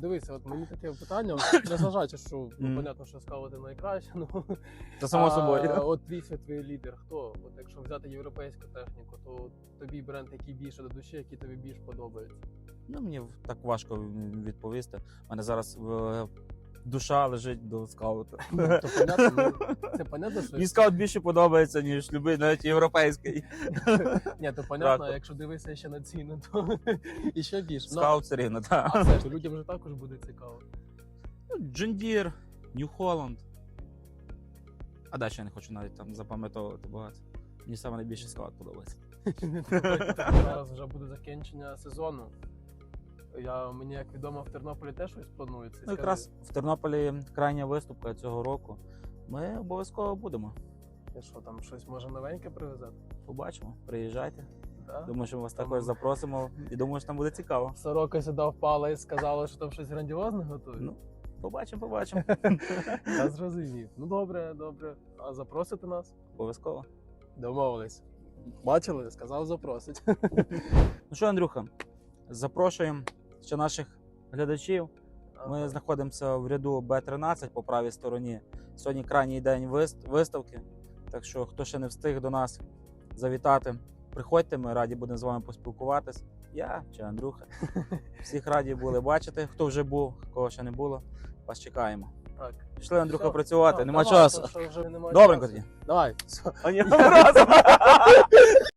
дивися, от мені таке питання, незважаючи, що ну, понятно, що скаути найкраще, ну Та само собою. От твій твій лідер, хто? От якщо взяти європейську техніку, то тобі бренд, який більше до душі, який тобі більш подобається. Ну, мені так важко відповісти. У мене зараз е, душа лежить до скаута. Ну, то понятно, ну, це понятно, що Мені скаут більше подобається, ніж любий, навіть європейський. ні, то понятно, Трактор. а якщо дивитися ще на ціну, то і ще більше. Ну, Скаут все рівно, так. а все ж людям вже також буде цікаво. Джондір, Нью Холланд. А далі я не хочу навіть там запам'ятовувати багато. Мені саме найбільше скаут подобається. Зараз вже буде закінчення сезону. Я, мені як відомо, в Тернополі теж щось планується. Ну, якраз в Тернополі крайня виступка цього року. Ми обов'язково будемо. І що там щось може новеньке привезати? Побачимо. Приїжджайте. Да? Думаю, що ми вас Там- також запросимо і думаю, що там буде цікаво. Сорока сюди впала і сказала, що там щось грандіозне готують. Ну, побачимо, побачимо. Я зрозумів. Ну добре, добре. А запросите нас? Обов'язково. Домовились. Бачили? Сказав запросить. Ну що, Андрюха, запрошуємо ще наших глядачів. Ми знаходимося в ряду Б13 по правій стороні. Сьогодні крайній день виставки. Так що, хто ще не встиг до нас завітати, приходьте, ми раді будемо з вами поспілкуватись. Я чи Андрюха. Всіх раді були бачити. Хто вже був, кого ще не було. Вас чекаємо. Так. Пішли, Андрюха, Все. працювати, А, нема давай, часу. що вже Добренько часу. тоді. Давай. Все. А ні, разом.